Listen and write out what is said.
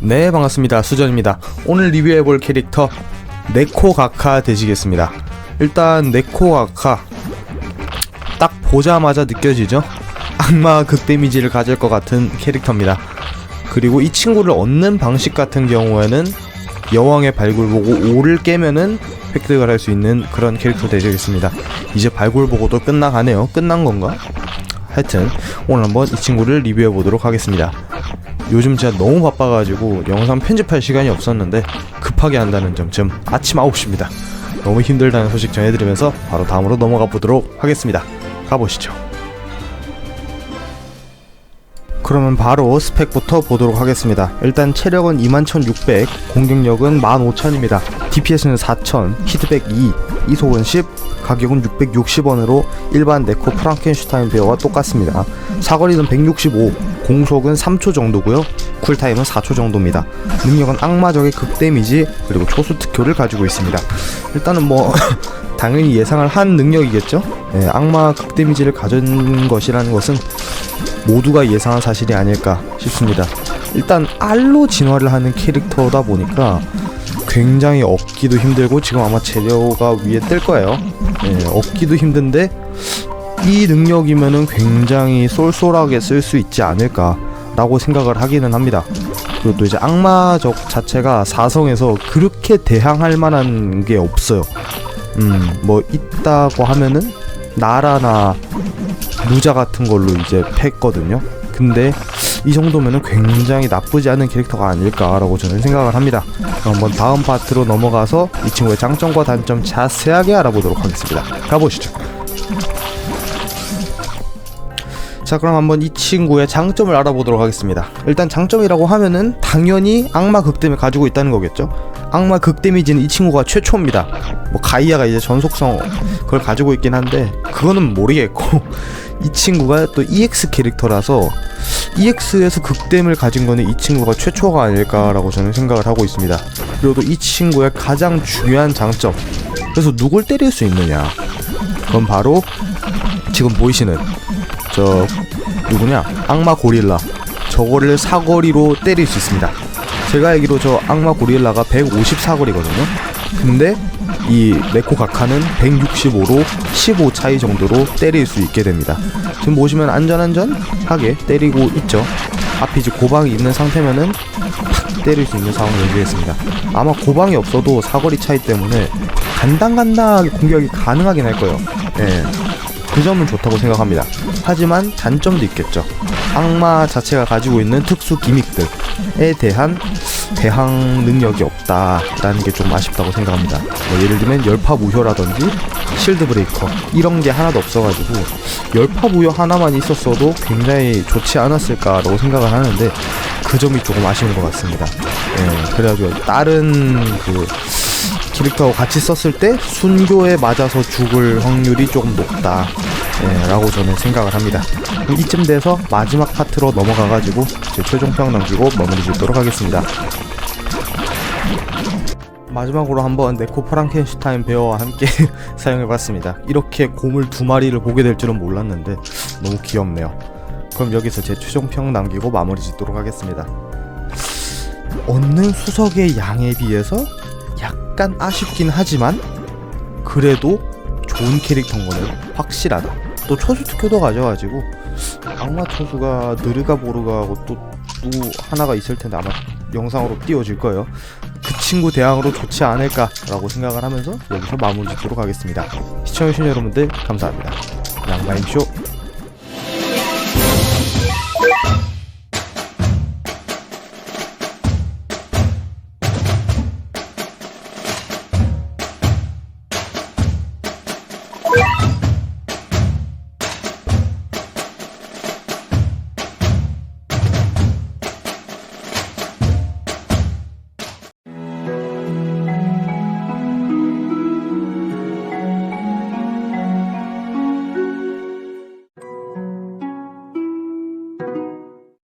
네 반갑습니다. 수전입니다. 오늘 리뷰해볼 캐릭터 네코가카 되시겠습니다. 일단 네코가카 딱 보자마자 느껴지죠? 악마 극 데미지를 가질 것 같은 캐릭터입니다. 그리고 이 친구를 얻는 방식 같은 경우에는 여왕의 발굴 보고 5를 깨면은 획득을 할 수 있는 그런 캐릭터 되시겠습니다. 이제 발굴 보고도 끝나가네요. 끝난 건가? 하여튼 오늘 한번 이 친구를 리뷰해 보도록 하겠습니다 요즘 제가 너무 바빠가지고 영상 편집할 시간이 없었는데 급하게 한다는 점점 아침 9시입니다. 너무 힘들다는 소식 전해드리면서 바로 다음으로 넘어가 보도록 하겠습니다. 가보시죠. 그러면 바로 스펙부터 보도록 하겠습니다. 일단 체력은 21,600, 공격력은 15,000입니다. DPS는 4,000, 히트백 2, 이속은 10, 가격은 660원으로 일반 네코 프랑켄슈타인 베어와 똑같습니다. 사거리는 165, 공속은 3초 정도고요. 쿨타임은 4초 정도입니다. 능력은 악마적의 극 데미지 그리고 초수 특효를 가지고 있습니다. 일단은 뭐 당연히 예상을 한 능력이겠죠. 예, 악마 극 데미지를 가진 것이라는 것은 모두가 예상한 사실이 아닐까 싶습니다. 일단 알로 진화를 하는 캐릭터다 보니까 굉장히 얻기도 힘들고 지금 아마 재료가 위에 뜰 거예요. 예, 얻기도 힘든데 이 능력이면은 굉장히 쏠쏠하게 쓸 수 있지 않을까라고 생각을 하기는 합니다. 그리고 또 이제 악마적 자체가 사성에서 그렇게 대항할 만한 게 없어요. 음, 뭐 있다고 하면은 나라나 무자 같은 걸로 이제 팼거든요. 근데 이 정도면은 굉장히 나쁘지 않은 캐릭터가 아닐까라고 저는 생각을 합니다. 그럼 한번 다음 파트로 넘어가서 이 친구의 장점과 단점 자세하게 알아보도록 하겠습니다. 가보시죠. 자 그럼 한번 이 친구의 장점을 알아보도록 하겠습니다 일단 장점이라고 하면은 당연히 악마 극댐을 가지고 있다는 거겠죠 악마 극 데미지는 이 친구가 최초입니다 뭐 가이아가 이제 전속성 그걸 가지고 있긴 한데 그거는 모르겠고 이 친구가 또 EX 캐릭터라서 EX에서 극댐을 가진 거는 이 친구가 최초가 아닐까라고 저는 생각을 하고 있습니다. 그리고 또 이 친구의 가장 중요한 장점 그래서 누굴 때릴 수 있느냐? 그건 바로 지금 보이시는 저 누구냐? 악마 고릴라. 저거를 사거리로 때릴 수 있습니다. 제가 알기로 저 악마 고릴라가 150 사거리거든요. 근데 이 네코 가카는 165로 15 차이 정도로 때릴 수 있게 됩니다. 지금 보시면 안전안전하게 때리고 있죠. 앞이 이제 고방이 있는 상태면은 팍 때릴 수 있는 상황을 연주했습니다. 아마 고방이 없어도 사거리 차이 때문에 간당간당하게 공격이 가능하긴 할 거예요. 예. 그 점은 좋다고 생각합니다. 하지만 단점도 있겠죠. 악마 자체가 가지고 있는 특수 기믹들에 대한 대항 능력이 없다라는 게 좀 아쉽다고 생각합니다. 뭐 예를 들면 열파 무효라든지 실드 브레이커 이런 게 하나도 없어가지고 열파 무효 하나만 있었어도 굉장히 좋지 않았을까라고 생각을 하는데 그 점이 조금 아쉬운 것 같습니다. 예, 그래가지고 다른 그 캐릭터하고 같이 썼을 때 순교에 맞아서 죽을 확률이 조금 높다 예, 라고 저는 생각을 합니다. 이쯤 돼서 마지막 파트로 넘어가가지고 제 최종평 남기고 마무리 짓도록 하겠습니다. 마지막으로 한번 네코 프랑켄슈타인 베어와 함께 사용해봤습니다. 이렇게 곰을 두 마리를 보게 될 줄은 몰랐는데 너무 귀엽네요. 그럼 여기서 제 최종평 남기고 마무리 짓도록 하겠습니다. 얻는 수석의 양에 비해서 약간 아쉽긴 하지만 그래도 좋은 캐릭터인 거는 확실하다. 또 초수 특효도 가져가지고 악마 초수가 느르가 보르가하고 또, 또 하나가 있을 텐데 아마 영상으로 띄워질 거예요. 그 친구 대항으로 좋지 않을까라고 생각을 하면서 여기서 마무리 짓도록 하겠습니다. 시청해주신 여러분들 감사합니다. 양마임쇼